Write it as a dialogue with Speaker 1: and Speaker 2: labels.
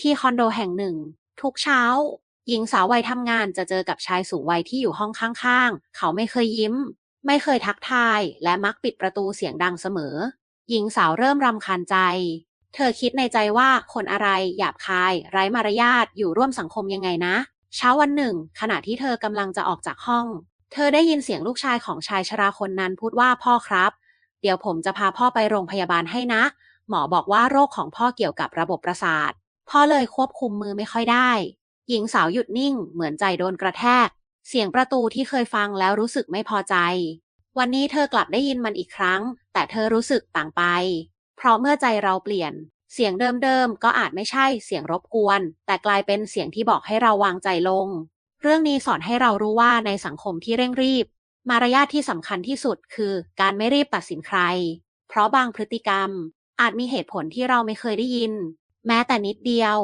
Speaker 1: ที่คอนโดแห่งหนึ่ง ทุกเช้า หญิงสาววัยทำงานจะเจอกับชายสูงวัยที่อยู่ห้องข้างๆ เขาไม่เคยยิ้ม ไม่เคยทักทาย และมักปิดประตูเสียงดังเสมอ หญิงสาวเริ่มรำคาญใจ เธอคิดในใจว่าคนอะไรหยาบคาย ไร้มารยาทอยู่ร่วมสังคมยังไงนะ เช้าวันหนึ่ง ขณะที่เธอกำลังจะออกจากห้อง เธอได้ยินเสียงลูกชายของชายชราคนนั้นพูดว่าพ่อครับ เดี๋ยวผมจะพาพ่อไปโรงพยาบาลให้นะ หมอบอกว่าโรคของพ่อเกี่ยวกับระบบประสาท พ่อเลยควบคุมมือไม่ค่อยได้ หญิงสาวหยุดนิ่งเหมือนใจโดนกระแทก เสียงประตูที่เคยฟังแล้วรู้สึกไม่พอใจ วันนี้เธอกลับได้ยินมันอีกครั้ง แต่เธอรู้สึกต่างไป เพราะเมื่อใจเราเปลี่ยน เสียงเดิมๆก็อาจไม่ใช่เสียงรบกวน แต่กลายเป็นเสียงที่บอกให้เราวางใจลง เรื่องนี้สอนให้เรารู้ว่าในสังคมที่เร่งรีบ มารยาทที่สำคัญที่สุดคือการไม่รีบตัดสินใคร เพราะบางพฤติกรรมอาจมีเหตุผลที่เราไม่เคยได้ยิน แม้แต่นิดเดียว